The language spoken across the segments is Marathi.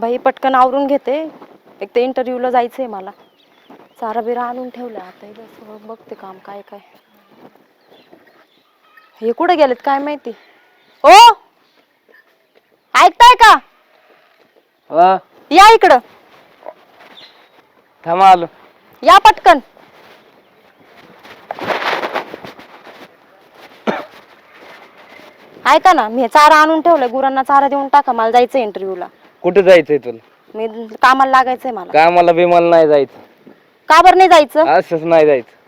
बाई पटकन आवरून घेते. एक तर इंटरव्ह्यूला जायचंय मला. चारा बिरा आणून ठेवलं आता इथं सगळं बघते काम काय काय. हे कुठे गेलेत काय माहिती? ओ! ऐकताय का? हा या इकडं. थांबा आलो. या पटकन. ऐका ना मी हे चारा आणून ठेवलाय. गुरांना चारा देऊन टाका. मला जायचं इंटरव्ह्यूला कुठे जायचंय तुला? मी कामाला लागायचंय मला. कामाला बिमाला नाही जायचं. का बरं नाही जायचं? असंच नाही जायचं.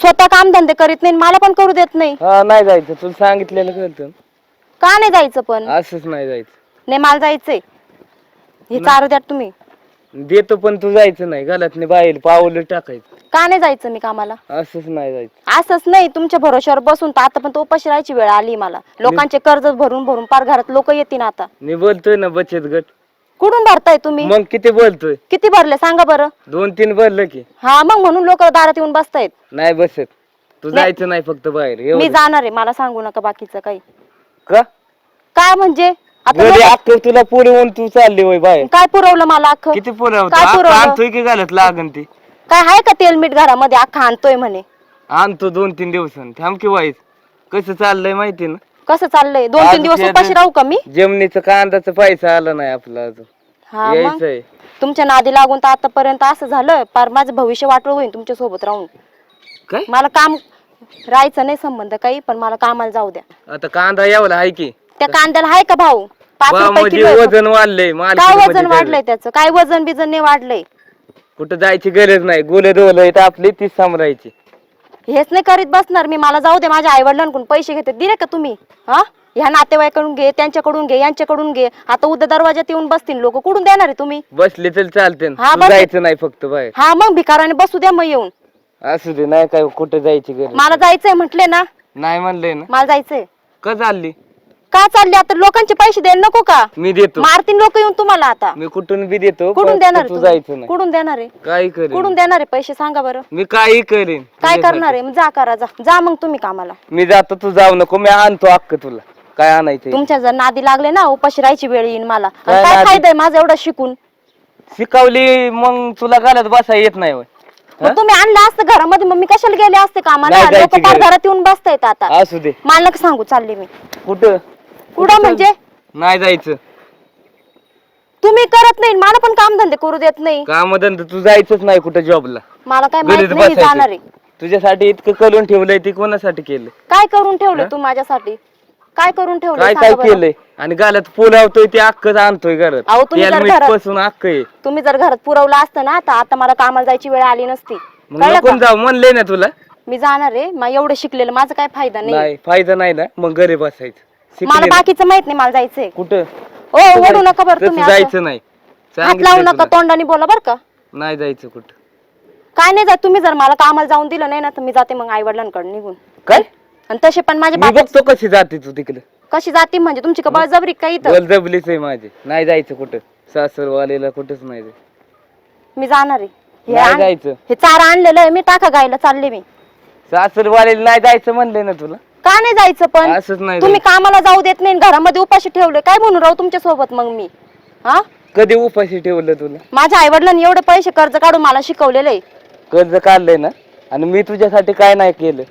स्वतः काम धंदे करीत नाही मला पण करू देत नाही. हा नाही जायचं. तुला सांगितलेलं कळतं का नाही जायचं पण? असंच नाही जायचं. नाही मला जायचंय. हे चारू द्या तुम्ही. देतो पण तू जायचं नाही. घालत नाही बाहेर पावलं टाकायचं. का नाही जायचं मी कामाला? असंच नाही जायचं. असंच नाही. तुमच्या भरोश्यावर बसून तर आता पण तो उपाशी राहायची वेळ आली मला. लोकांचे कर्ज भरून भरून पार घरात लोक येतील आता. मी बोलतोय ना बचत गट. कुठून भरताय तुम्ही? मग किती बोलतोय? किती भरले? सांगा बरं. दोन तीन भरलं की. हा मग म्हणून लोक दारात येऊन बसतायत. नाही बसत. तू जायचं नाही फक्त बाहेर. मी एवढं जाणार आहे. मला सांगू नका बाकीचं काही. का? काय म्हणजे? आता तुला पुरवून तू चालली होय बाहेर. काय पुरवलं मला अख्खं? किती पुरवतो काय अख्खं पुरवलं? आणतोय की घालत लागन ती? काय आहे का तेल मीठ घरामध्ये? अख्खा आणतोय म्हणे. आणतो दोन तीन दिवसांनी. थांब की वाईस कसं चाललंय माहिती ना? कसं चाललंय? दोन आज तीन दिवस ते- उपाशी राहू का मी? जमिनीचं कांद्याचा पैसा आला नाही आपला अजून. हा मग? यायचंय. तुमच्या नादी लागून तर आतापर्यंत असं झालं पार माझं भविष्य वाटलं होईल तुमच्यासोबत राहून. काय? मला काम राहायचं नाही संबंध काही पण मला कामाला जाऊ द्या. आता कांदा यावला आहे की. त्या कांद्याला आहे का भाऊ? पाच वा, रुपये म्हणजे किलो आहे. वजन वाढलंय काय वजन वाढलंय त्याचं? काय वजन बिजन नाही वाढलंय. कुठं जायची गरज नाही गोले डोले आपली तीच सांभाळायची. हेच नाही करीत बसणार मी मला जाऊ दे माझ्या आई वडिलांकडून पैसे घेते. दिले का तुम्ही? हा? ह्या नातेवाईकडून घे त्यांच्याकडून घे यांच्याकडून घे. आता उद्या दरवाजात येऊन बसतील लोक. कुठून देणार आहे तुम्ही? बसले तर चालते हा, तू. जायचं नाही फक्त बाहेर. हा मग भिकाराने बसू द्या मग येऊन. असू दे नाही काय कुठं जायची गरज मला जायचंय म्हटले ना. नाही म्हणलंय ना. मला जायचंय. का चालली का चालले आता? लोकांचे पैसे द्यायला नको का? मी देतो. मारतील लोक येऊन तुम्हाला आता. मी कुठून बी देतो? कुठून देणार तू? जायचं नाही. कुठून देणार आहे? काही करेन. कुठून देणार आहे? पैसे सांगा बरं. मी काही करेन. काय करणार आहे? मग जा करा जा. जा मग तुम्ही कामाला. मी जातो तू जाऊ नको. मी आणतो अक्क तुला. काय आणायचं तुमच्या जर नादी लागले ना उपाशी राहायची वेळ येईन मला. आणि काय काय नादी? फायदा आहे माझं एवढं शिकून? शिकवली मग तुला घालत बसा येत नाही होय. मग तुम्ही आणलं असतं घरामध्ये मग मी कशाला गेले असते कामाला? नाही लोक जायची फार गरज. घरात येऊन बसतायत आता. असू दे. मला नका सांगू चालले मी. कुठं? कुठं म्हणजे? नाही जायचं. तुम्ही करत नाही मला पण काम धंदे करू देत नाही. काम धंदा तू जायचंच नाही कुठं जॉबला मला काय माहीत घरीच नाही मी जाणार. आहे तुझ्यासाठी इतकं करून ठेवलंय ती कोणासाठी केलं काय करून ठेवलं तू माझ्यासाठी? काय करून ठेवलं काय काय केलंय? आणि गाल्यात पुलावतोय ते अक्कच आणतोय घरात. अहो, तुम्ही जर हेल्मेट घरात- पासून अक्क आहे तुम्ही जर घरात पुरवलं असतं ना तर आता मला कामाला जायची वेळ आली नसती. मग कळलं नको का? जाऊ म्हणलंय ना तुला. मी जाणार आहे मग एवढं शिकलेलं माझा काय फायदा नाही. नाही फायदा नाही ना मग घरी बसायचं. मला शिकले ना. बाकीचं माहीत नाही मला जायचंय. कुठं? ओ ओढू नका बरं तसं तुम्ही असं. जायचं नाही. हात लावू नका तुला. तोंडाने बोला बरं का. नाही जायचं कुठं. काय नाही जात तुम्ही जर मला कामाला जाऊन दिलं नाही ना तर मी जाते मग आई वडिलांकडे निघून. काय? आणि तसे पण माझे मी बघतो कशी जाते तू तिकडे. कशी जाते म्हणजे तुमची का बळजबरी काही इथं? बल जबलीच आहे माझी. नाही जायचं कुठं. सासरवालेला कुठंच नाही जायचं. मी जाणार आहे. हे नाही आण- जायचं. हे चारा आणलेलं आहे मी टाका गायला चालले मी. सासरवालेला नाही जायचं म्हणलंय ना तुला. का नाही जायचं पण? असंच नाही तुम्ही कामाला जाऊ देत नाही आणि घरामध्ये उपाशी ठेवले काय म्हणून राहू तुमच्यासोबत मग मी? हा? कधी उपाशी ठेवलं तुला? माझ्या आई वडिलांनी एवढे पैसे कर्ज काढून मला शिकवलेलं. आहे कर्ज काढलंय ना? आणि मी तुझ्यासाठी काय नाही केलं?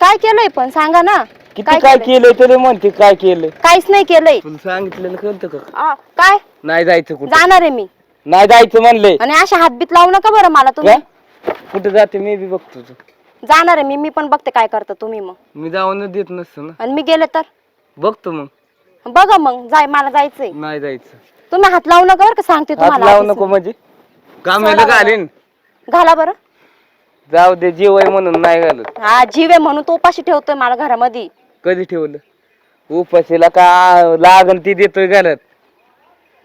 काय केलंय पण? सांगा ना. किती काय केलंय? केलंय तरी म्हणते काय केलंय. काहीच नाही केलंय. तुला सांगितलेलं कळतं का? आ, काय? नाही जायचं कुठं. जाणार आहे मी. नाही जायचं म्हणलंय आणि अशा हातबीत लावू नका बरं मला तुम्ही. कुठं जाते मी बी बघतो तू जाणार आहे मी मी पण बघते काय करता तुम्ही मग. मी जाऊन देत नसतो ना. आणि मी गेले तर? बघतो मग. बघा मग जाय मला जायचंय. नाही जायचं. तुम्ही हात लावू नका बरं का सांगते हात तुम्हाला लावू आधीच. नको. म्हणजे. घालीन. घाला बरं. जाऊ दे जीव आहे म्हणून नाही घालत. हा जीव आहे म्हणून तो उपाशी ठेवतोय मला घरामध्ये. कधी ठेवलं? उपाशीला का लागन ती देतोय घालत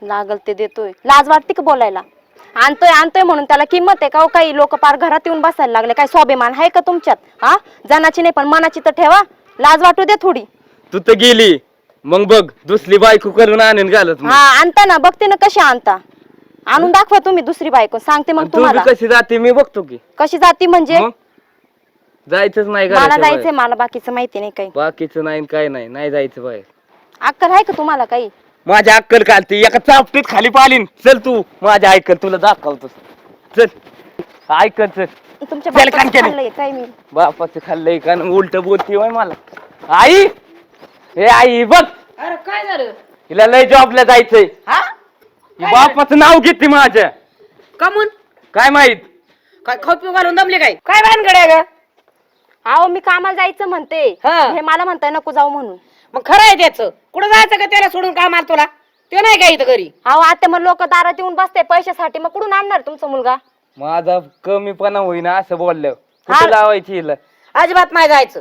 लागल ते देतोय. लाज वाटते का बोलायला? आणतोय आणतोय म्हणून त्याला किंमत आहे का हो? काही लोक पार घरात येऊन बसायला लागले. काय स्वाभिमान आहे का तुमच्यात? हा? जनाची नाही पण मनाची तर ठेवा. लाज वाटू दे थोडी. तू तर गेली. मग बघ दुसरी बायको करून आणून घालत मग. हा आणता ना. बघते ना कशी आणता. आणून दाखवा तुम्ही दुसरी बायको. सांगते मग तुम्हाला. कशी जाते मी बघतो की. कशी जाती म्हणजे? मग? जायचंच नाही मला घराच्या जायचंय. मला बाकीचं माहिती नाही काही. बाकीचं नाही काय नाही. नाही जायचं बाहेर. अक्कल आहे का तुम्हाला काही? माझ्या अक्कल कालते एका चापटीत खाली पालीन. चल तू माझ्या ऐकल तुला दाखवतो चल. ऐकल चल. तुमच्या त्याला बापाचं केलं. खाल्लंय काय मी? बापाचं खाल्लंय का? उलट बोलते होय मला. आई! हे आई बघ. अरे काय झालं? हिला लय जॉबला जायचंय. हा? ही बापाचं नाव घेते माझ्या. कमून? काय माहीत? काय खाऊ पिऊ घालून दमले काय? काय भानगड्या ग? अहो मी कामाला जायचं म्हणते. हा. हे मला म्हणताय नको जाऊ म्हणून. मग खरं आहे त्याच. कुठं जायचं का त्याला सोडून काम आलं तुला? ते नाही का इथं घरी? अहो आता मग लोक दारात येऊन बसते पैशासाठी. मग कुठून आणणार तुमचा मुलगा? माझा कमीपणा होईना असं हा. कुठं लावायची हिला? अजिबात नाही जायचं.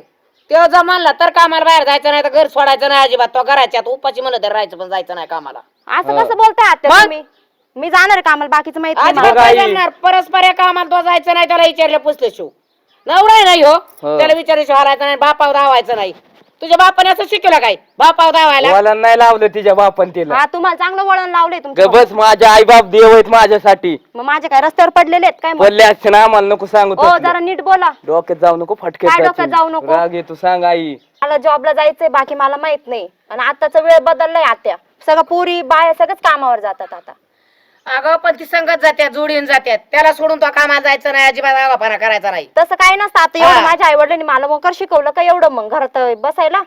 तेव्हा जर म्हणला तर कामाला बाहेर जायचं नाही तर घर सोडायचं नाही अजिबात. तो घराच्या आत उपाशी म्हणलं तर राहायचं पण जायचं नाही कामाला. असं हा. कसं बोलताय? तुम्ही? मी जाणार कामाला बाकीचं माहीत नाही अजिबात मला. नाही आई. जाणार. परस्पर या कामाला तो जायचं नाही त्याला विचारलं पुसलं शिव. नवरा आहे नाही हो हो. त्याला विचारल्याशिवाय हरायचं नाही बापावर धावायचं नाही. तुझ्या बापाने असं शिकवलं काय? बापावर धावायला मला नाही लावलं तिच्या बापन तिला. हा तुम्हाला चांगलं वळण लावलंय ग तुमच्या बस माझ्या आई बाप देव आहेत माझ्यासाठी. मग माझे काय रस्त्यावर पडलेले आहेत काय मग? पडले असते ना आम्हाला नको सांगू ओ तसलं. जरा नीट बोला. डोक्यात जाऊ नको फटके काय डोक्यात जाऊ नको? राग येतो सांग आई. मला जॉबला जायचंय बाकी मला माहीत नाही. आणि आताचा वेळ बदललाय आत्या. सगळं पुरी बाया सगळंच कामावर जातात आता. अगं पण ती संगत जात्यात जोडीन जात्यात. त्याला सोडून तो कामाला जायचं नाही अजिबात आवाफाना करायचा नाही. तसं काय नसतं. आता हा. एवढं माझ्या आई वडिलांनी मला मोकर शिकवलं का एवढं मग? घरात बसायला.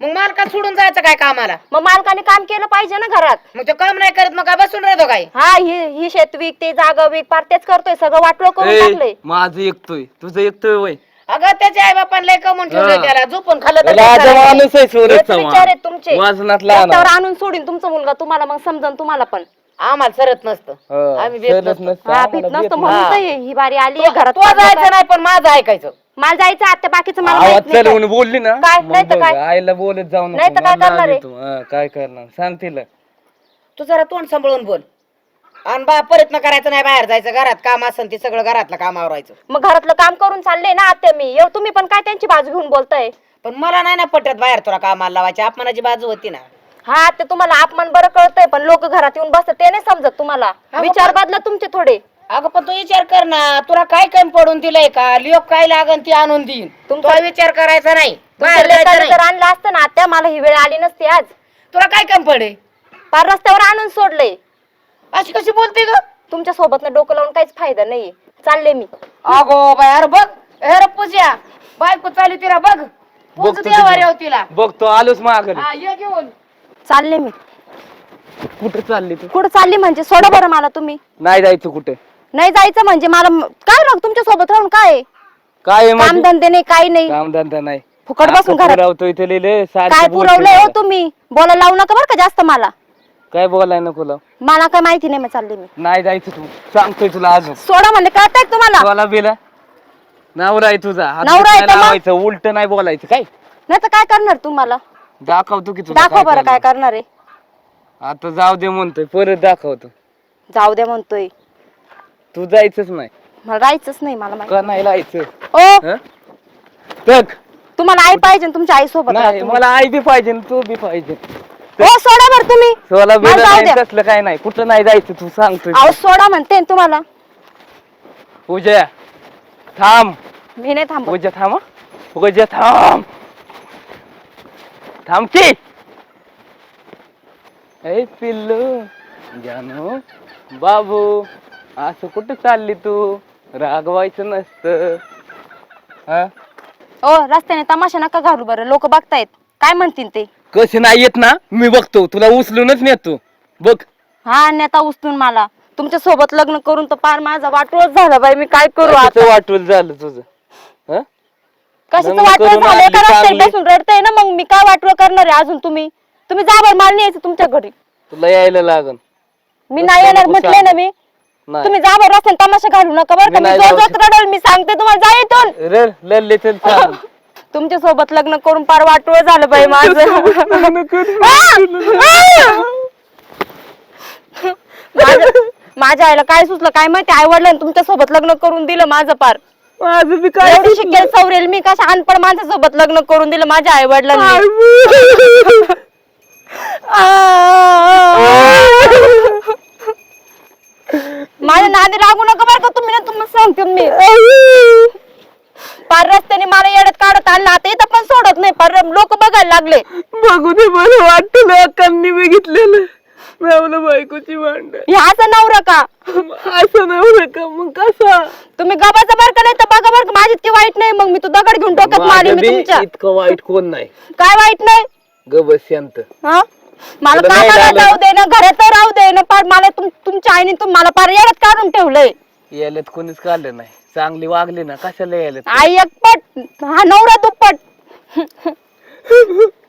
मग मालका सोडून जायचं काय कामाला? मग मालकाने काम केलं पाहिजे ना घरात. मग तो काम नाही करत मग काय बसून राहतो काय? हा ही ही शेत विक ते जागा विक पार तेच करतोय सगळं वाटलं करून ए, टाकलंय. माझं एकतोय तुझं एकतोय वय. अगं त्याच्या आई बापान लय कमवून ठेवलंय हा. त्याला. झोपून खाल्लं तर राजा काय करायचं? माणूस आहे हेच सूरज विचार आहेत तुमचे. वाजनात लहान रस्त्यावर आणून सोडीन तुमचा मुलगा तुम्हाला मग समजन तुम्हाला पण. आम्हाला सरत नसतं हो, आम्ही भेट सरत नसतो. नसतं, हा आम्हाला भीत नसतं भेट म्हणून हा. तर ही ही बारी आली घरात तो जायचं नाही पण माझं ऐकायचं मला जायचं आता बाकीचं मला आवाज माहीत नाही काय. चढवून बोलली ना काय? मग नाही तर बघ, काय? आईला बोलत जाऊ नको नाही तर काय मला करणार आहे? हा, काय करणार सांग तिला तू जरा तोंड सांभाळून बोल आणि बा प्रयत्न करायचं नाही बाहेर जायचं घरात काम असेल ते सगळं घरातलं काम आवरायचं मग घरातलं काम करून चालले ना आता मी एव- तुम्ही पण काय त्यांची बाजू घेऊन बोलताय पण मला नाही ना पटत बाहेर तुला कामाला लावायची अपमानाची बाजू होती ना हा ते तुम्हाला अपमान बरं कळतंय पण लोक घरात येऊन बसतात ते नाही समजत तुम्हाला. विचार बदला तुमचे थोडे. अगं पण तू विचार कर ना तुला काय कमी पडून दिलंय का? लिओक काय लागन ती आणून देईन. तुमचा- तुला विचार करायचा नाही बाहेर जायचं नाही. आणलं असतं ना आता मला ही वेळ आली नसती आज. तुला काय कमी पडे? पार रस्त्यावर आणून सोडले अशी कशी बोलते ग? तुमच्यासोबत डोकं लावून काहीच फायदा नाहीये. चालले मी. अगो बाय अरे बघ अरे पूजा बायको चालू तिला बघ. पूज बघतो देवा तुझी. रे तिला. बघतो आलोच माघारी. हा ये घेऊन. चालले मी. कुठं चालली तू? कुठं चालली म्हणजे? सोडा बरं मला तुम्ही. नाही जायचं कुठे. नाही जायचं म्हणजे? मला म- काय राग तुमच्यासोबत राहून काय? काय आहे माझं? कामधंदे नाही काही नाही. कामधंदा नाही. फुकट बसून घरात. इथे लिहिले काय पुरवलंय हो तुम्ही? बोलायला लावू नका बरं का जास्त मला. काय बोलाय नको लाव. मला काय माहिती नाही मग चालले मी. नाही जायचं तू. सांगतोय तुला अजून. सोडा म्हणजे कळताय तुम्हाला? तुला बिला. नवरा आहे तुझा. हात नवरा आहे नाही तर मग? लावायचं उलट नाही बोलायचं काय? नाही तर काय करणार तुम्हाला? दाखवतो की तुला दाखवा बरं काय करणार. करणार आहे. आता जाऊ दे म्हणतोय परत दाखवतो. जाऊ द्या म्हणतोय. तू जायचंच नाही. मला राहायचंच नाही मला माहिती का नाही. ओ! हं? बघ तुम्हाला आई पाहिजे तुमच्या आई सोबत नाही मला आई बी पाहिजे आणि तू बी पाहिजे. ओ सोडा बरं तुम्ही. सोला मला बिला जाऊ नाही द्या. तसलं काय नाही. कुठं नाही जायचं तू सांगतोय. अहो सोडा म्हणते ना तुम्हाला. पूजा थांब. मी नाही थांबत. पूजा थांब हं. पूजा थांब. थांब की ए पिल्लू. जानू बाबू असं कुठं चालली तू? रागवायचं नसतं. हा? ओ रस्त्याने तमाशा नका घालू बरं. लोक बघतायत. काय म्हणतील ते? कसे नाही येत ना? मी बघतो. तुला उचलूनच नेतो. बघ. हा नेता उचलून मला. तुमच्यासोबत लग्न करून तर पार माझा वाटोळच झाला बाई. मी काय करू आता? झालं तुझं? कशाचं लग्न वाटोळ करून झालंय आणली का चांगली. बसून रडताय ना मग मी काय वाटोळ करणार आहे अजून तुम्ही? तुम्ही जा बरं मला नाही यायचं तुमच्या घरी. तुला यायला लागन. मी नाही येणार म्हटलंय. ना मी. तुम्ही जा बरं रस्त्याने तमाशा घालू नका बरं का. मी मी नाही जोर जाऊ जोरात रडल मी सांगते तुम्हाला जा इथून. लल्ले तुमच्यासोबत लग्न करून पार वाटोळ झालं बाई माझं. माझं- माझ्या आईला काय सुचलं काय माहिती? आई वडिलांनी तुमच्यासोबत लग्न करून दिलं माझं पार माझं बी एवढी शिकेल सवरेल मी कशा अनपड माणसासोबत लग्न करून दिलं माझ्या आई वडिलांनी माझ्या नादी लागू नका बरं का तुम्ही ना तुम्हाला सांगते मी. पार रस्त्याने मला येडत काढत आणला आता इथं पण सोडत नाही पर लोक बघायला लागले. बघू दे मला वाटतं लोकांनी बघितलेलं. बायकोची भांड हे असं नवरा का? असं नव्हतं का? मग कसं? तुम्ही गबाचा बर का नाही तर बघा बर का माझी इतकी वाईट नाही मग मी तू दगड घेऊन डोक्यात मारली मी तुमच्या. इतकं वाईट कोण नाही. काय वाईट नाही? ग बस शांत हा? मला तुला नाही कामाला जाऊ दे ना घरात राहू दे ना पार मला तुम- तुमच्या आईने तुम मला पार येड्यात काढून ठेवलंय. यायला कोणीच काढलं नाही. चांगली वागली ना कशाला यायला आई एकपट हा नवरा दुप्पट.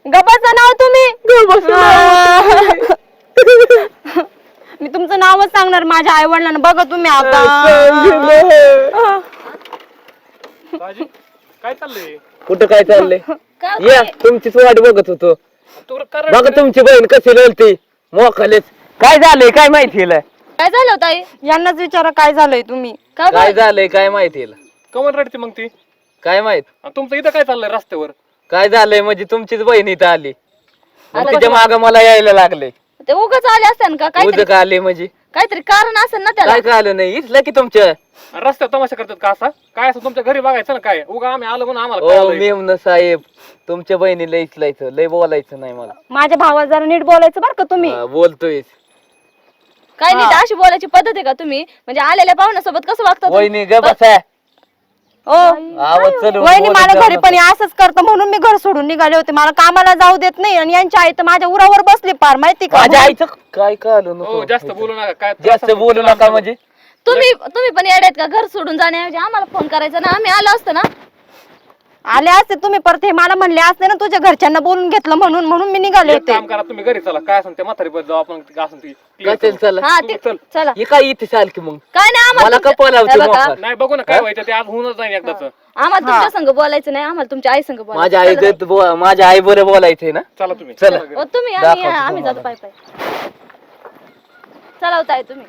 गबाचं नाव तुम्ही? हा. मी तुमचं नावच सांगणार माझ्या आई वडिलांना बघा तुम्ही आता. राजी काय चाललंय? कुठं काय चाललंय? या तुमचीच वाट बघत होतो. तू कर बघा तुमची बहीण कशी लढते मोखालेच काय झालंय काय माहिती हिला? काय झालं ताई यांनाच विचारा काय झालंय तुम्ही. काय झालंय काय माहिती हिला? कमन रडते मग ती. काय माहीत? आणि तुमचं इथं काय चाललंय रस्त्यावर? काय झालंय म्हणजे तुमचीच बहीण इथं आली. मग तिच्या माग मला यायला लागले ते उगाच आले असते का? काहीतरी उदक आले म्हणजे. काहीतरी कारण असेल ना त्याला. काय कळलं नाही? इथलं की तुमच्या आणि रस्त्यावर तमाशा करतात का असा? काय असं तुमच्या घरी बघायचं ना काय? उगा आम्ही आलो म्हणून आम्हाला ओ कळालंय. मेमन साहेब तुमच्या बहिणीला इचलायचं लय बोलायचं नाही मला. माझ्या भावाला जरा नीट बोलायचं बरं का तुम्ही. हा, बोलतोय. काय नाही अशी बोलायची पद्धत आहे का तुम्ही? म्हणजे आलेल्या पाहुण्यासोबत कसं वागता तुम्ही? वहिनी ग बसा. ओ आवाज चल वहिनी मला घरी पण हे असंच करतं म्हणून मी घर सोडून निघाले होते. मला कामाला जाऊ देत नाही आणि यांची आई तर माझ्या उरावर बसली पार माहिती का? माझ्या आईचं काय कळलं हो जास्त बोलू नका काय जास्त बोलू नका म्हणजे. तुम्ही तुम्ही पण येड्यात का? घर सोडून जाण्याऐवजी आम्हाला फोन करायचा ना. आम्ही आलो असतो ना. आले असते तुम्ही परत हे मला म्हणले असते ना तुझ्या घरच्यांना बोलून घेतलं म्हणून म्हणून मी निघाले एक होते. काम करा तुम्ही घरी चला काय असेल ते म्हातारी बस जाऊ आपण काय असेल ती clear कसेल करू. चला. हा तुम्ही ते चल. चला. हे काय इथे चाल की मग? काय नाही मला आम्हाला तुमच्या- हे बघा, मोकार? नाही बघू ना काय व्हायचं ते आज होऊनच जाईल एकदाच. आम्हाला तुमच्या संग बोलायचं नाही आम्हाला तुमच्या आई संग बोलायचं. माझ्या आई बो- माझ्या आई बरं बोलायचंय ना? चला तुम्ही. चला. चला घरी. ओ, तुम्ही आम्ही दाखवतो आम्ही जातो पाय पाय. चला होताय तुम्ही.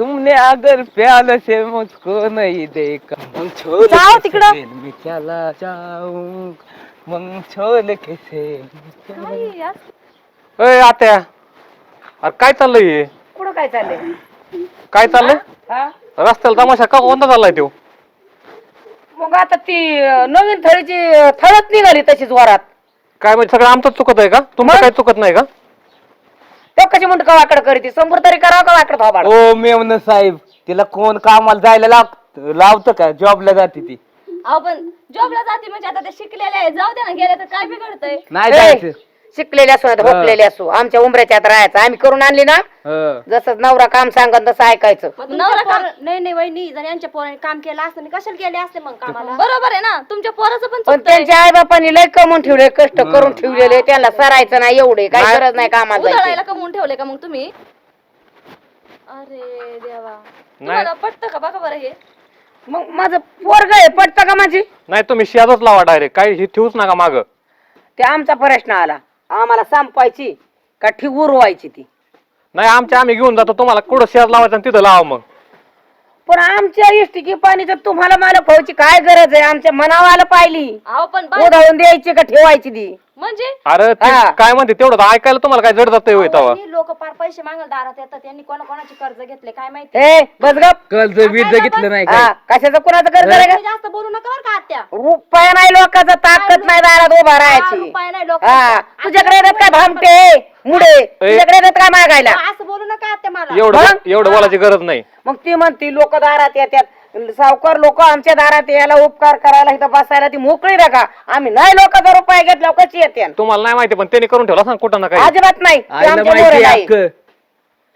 तुमने अगर प्याल से मुझको नहीं देखा। मग छोड़ जाओ के तिकडं. मी चला जाऊं? मग छोड़ के से काय यार? अय आत्या अरे काय चाललंय हे? कुठं काय चाललंय? काय चाललंय? हा? रस्त्याला तमाशा का कोणता चाललाय तो मग आता ती अं, नवीन थळीची अं, थळच निघाली तशीच वरात. काय म्हणजे सगळं आमचंच चुकत आहे का? तुमचं काय चुकत नाही का? तो कशी म्हणतो का वाकड करीती समोर तरी करावं का वाकड थोबाड? ओ मेमन साहेब तिला कोण कामाला जायला लाव लावतं का? जॉबला जाते ती. अहो पण जॉबला जाते म्हणजे आता ते शिकलेले आहे. जाऊ दे ना गेले तर काय बिघडतंय? नाही ए, जायचं शिकलेले असो नाही होपलेले असो. आमच्या उमऱ्याच्या आत राहायचं. आम्ही करून आणली ना हं. जसं नवरा काम सांगन तसं ऐकायचं. मग तुमच्या नवरा का- पोर- नाही नाही वहिनी जर यांच्या पोराने काम केलं असतं आणि कशाला गेले असते मग कामाला? बरोबर आहे ना. तुमच्या पोराचं पण पण चुकतंय. त्यांच्या आई बापांनी लय कमवून ठेवले कष्ट करून ठेवलेले. त्यांना सरायचं नाही एवढे काही गरज नाही कामाला जायची. उधळायला कमवून ठेवले का मग तुम्ही? अरे देवा. तुम्हाला पटतं का? बघा बरं हे. मग माझं पोरग आहे पटतं का माझी? नाही तुम्ही शेजाच लावा डायरेक्ट काय हे ठेवूच नका माग. ते आमचा प्रश्न आला. आम्हाला संपायची का ठी उरवायची ती? नाही आमच्या आम्ही घेऊन जातो. तुम्हाला कुठं शेज लावायचं आणि तिथं लावा मग. पण आमच्या इष्टिकी पाणीचं तुम्हाला मला व्हायची काय गरज आहे? आमच्या मनावाला पाहिली. अहो पण उधळून द्यायची का ठेवायची ती? म्हणजे? अरे ती हा. काय म्हणते तेवढं तर ऐकायला तुम्हाला काय जड जात तवा लोक पार पैसे मागायला दारात येतात त्यांनी कोणा कोणाचे कर्ज घेतले काय माहिती? ए बस गप. कर्ज बीज घेतलं नाही काय? हा कशाचं कुणाचं कर्ज का तुम्ही जास्त बोलू नका बरं का आत्या. रुपया नाही लोकांचा ताकद नाही दारात उभा हा, राहायची. रुपया नाही लोक हा तुझ्याकडे येतात काय भामटे? मुडे तुझ्याकडे येतात काय मागायला? असं बोलू नका आत्या मला. एवढं एवढं बोलायची गरज नाही. मग ती म्हणती लोक दारात येतात. सावकार लोक आमच्या दारात यायला उपकार करायला इथं बसायला ती मोकळी नका आम्ही नाही लोकांचा रुपया घेतला कशी येते. तुम्हाला नाही माहिती पण त्यांनी करून ठेवला सांग कुठं ना काही. अजिबात नाही. ते आईला आमच्या माहिती मोरे नाही. अक्क.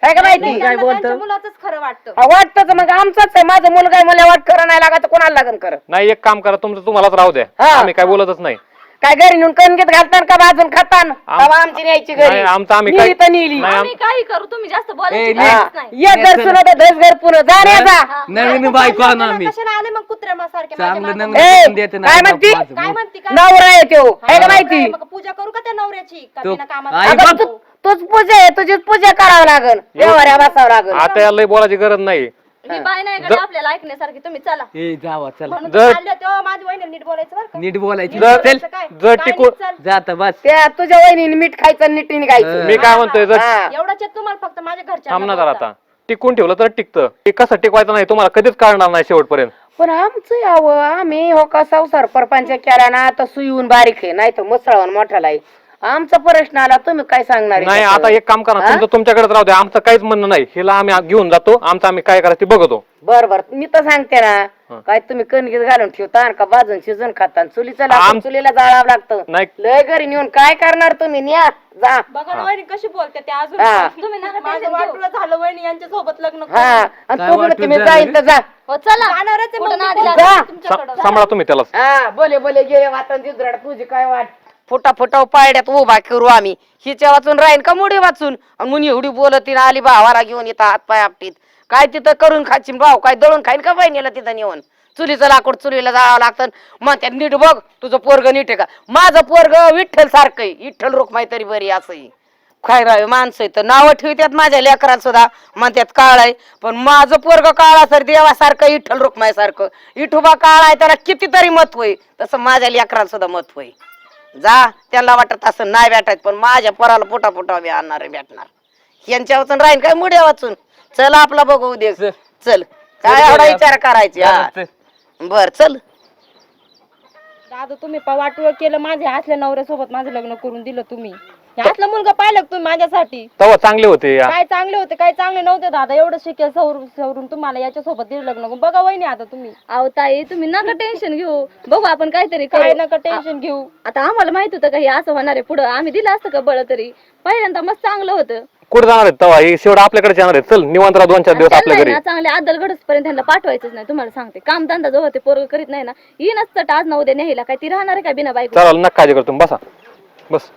काय का माहिती? काय त्यांना बोलतो? त्यांच्या मुलाचंच खरं वाटतं. वाटतंच मग आमचाच आहे. माझा मुलगा आहे मला वाट खरं नाही लागत कोणाला लागन कर नाही एक काम करा तुमचं तुम्हालाच राहू द्या. हा. आम्ही काय बोलतच नाही. काय घरी नेऊन कणगीत घालतान का भाजून खातान? आमची न्यायची घरी. नाही, आमचं आम्ही नेली काय- तर नेली. नाही, आम्ही काही करू तुम्ही जास्त बोलायची ए, गरज. नाही. एक घर सुना दस घर जा रे जा नवीन बायको आणू आम्ही. कशाला आले मग कुत्र्या सारखे? चांगलं नवीन ए, करून देते काय म्हणती? काय म्हणती काय नवरा आहे तो. आहे का माहिती? मग पूजा करू का त्या नवऱ्याची? का तो- बिना कामाला? आई अगं, बाप. तू- तूच पूजा आहे तुझीच पूजा करावं लागल व्यवहार्या बसावं लागल आता याला लय बोलायची गरज नाही. ही बाय नाही का आपल्याला ऐकण्यासारखी? तुम्ही चला. ए जावा चला. म्हणून जर- चालले तेव्हा माझी वहिनी नीट बोलायचं बरं का. नीट बोलायची. जर चल काय? जर काय टिकून नीट चाल? जाता बस. त्या तुझ्या वहिनीने मीठ खायचं नीट खायचं. मी काय म्हणतोय जर हा. एवढंच आहे तुम्हाला फक्त माझ्या घरच्या थांब ना जरा आता. टिकून ठेवलं तर टिकतं. ते कसं टिकवायचं नाही तुम्हाला कधीच कळणार नाही शेवटपर्यंत. पण आमचं यावं आम्ही हो का संसार परपंच केला ना आता सुईहून बारीक आहे नाही तर मुसळावर मोठाला आहे. आमचा प्रश्न आला तुम्ही काय सांगणार आहे? नाही त्याच्यावर? आता एक काम करा हा? तुमचं तुमच्याकडेच राहू द्या. आमचं काहीच म्हणणं नाही. हिला आम्ही घेऊन जातो. आमचं आम्ही काय करायचं ते बघतो. बर बर. मी तर सांगते ना. हं. काय तुम्ही कणगीत घालून ठेवता आणि का बाजून शिजून खाता चुलीचं लाकूड आम- चुलीला जाळावं लागतं. नाही. लय घरी नेऊन काय करणार तुम्ही? न्या जा. बघा ना वहिनी कशी बोलते ते अजून. हा. तुम्ही नका माझं वाटलं झालं वहिनी यांच्या सोबत लग्न करून. हा आणि काय वाटून तुम्ही जाईन तर जा. हो चला. जाणारच आहे मग कुठं मी नादी बोलते जा. तुमच्याकडं. सांभाळा तुम्ही त्याला हा बोले बोले गे वाचन दिसराड तुझी काय वाट? फुटा फुटा पायड्यात उभा करू आम्ही. हिच्या वाचून राहीन का मुडी वाचून? आणि मुनी एवढी बोलत आली भावारा घेऊन येतात हात पाय आपटीत. काय तिथं करून खाची भाऊ काय दळून खाईन का बहिणीला तिथं नेऊन? चुलीचं लाकूड चुलीला जावं लागतं. मग त्यात नीट बघ तुझं पोरग नीट आहे का? माझं पोरग विठ्ठल सारखं विठ्ठल रोख रोखमाई तरी बरी असंही काय राहावे माणसं तर नावं ठेवतात माझ्या लेकराला सुद्धा. म्हणतात काळ आहे. पण माझं पोरग काळा सर देवासारखं विठ्ठल रुक्माय सारखं इठुबा काळ आहे त्याला कितीतरी मत होई तसं माझ्या लेकराला सुद्धा मत होई जा त्याला वाटत असं नाही भेटायचं पण माझ्या पोराला पोटा पोटा आणणार भेटणार. यांच्या वाचून राहीन काय मुड्या वाचून चल आपला बघू दे चल. चल. काय एवढा विचार करायचे. चल. बर चल. दादा तुम्ही पा- वाटोळं केलं माझ्या असल्या नवऱ्यासोबत माझं लग्न करून दिलं तुम्ही. यातला मुलगा पाहिलं का तुम्ही माझ्यासाठी? तेव्हा चांगले होते या. काय चांगले होते काय चांगले नव्हते दादा? एवढं शिकेल सवर सवरून तुम्हाला याच्यासोबत दिलं लग्न करून. बघा वहिनी आता तुम्ही. अहो ताई तुम्ही नका टेन्शन घेऊ. बघू आपण काहीतरी काय नका टेन्शन घेऊ. आता आम्हाला माहीत होतं का हे असं होणार आहे पुढं? आम्ही दिलं असतं का बळ तरी? पहिल्यांदा मस्त चांगलं होतं. कुठे जाणार आहेत तेव्हा? हे शेवट आपल्याकडे जाणार आहे चल निवांत राहा दोन चार दिवस आपल्या घरी. चांगले आदल घडस पर्यंत त्यांना पाठवायचंच नाही तुम्हाला सांगते. काम धंदा जो होते पोरग करीत नाही ना येईनच तर आज नऊ दे न्यायला. काय ती राहणार आहे का बिना बायको? चला नका काळजी करतो बसा. बस.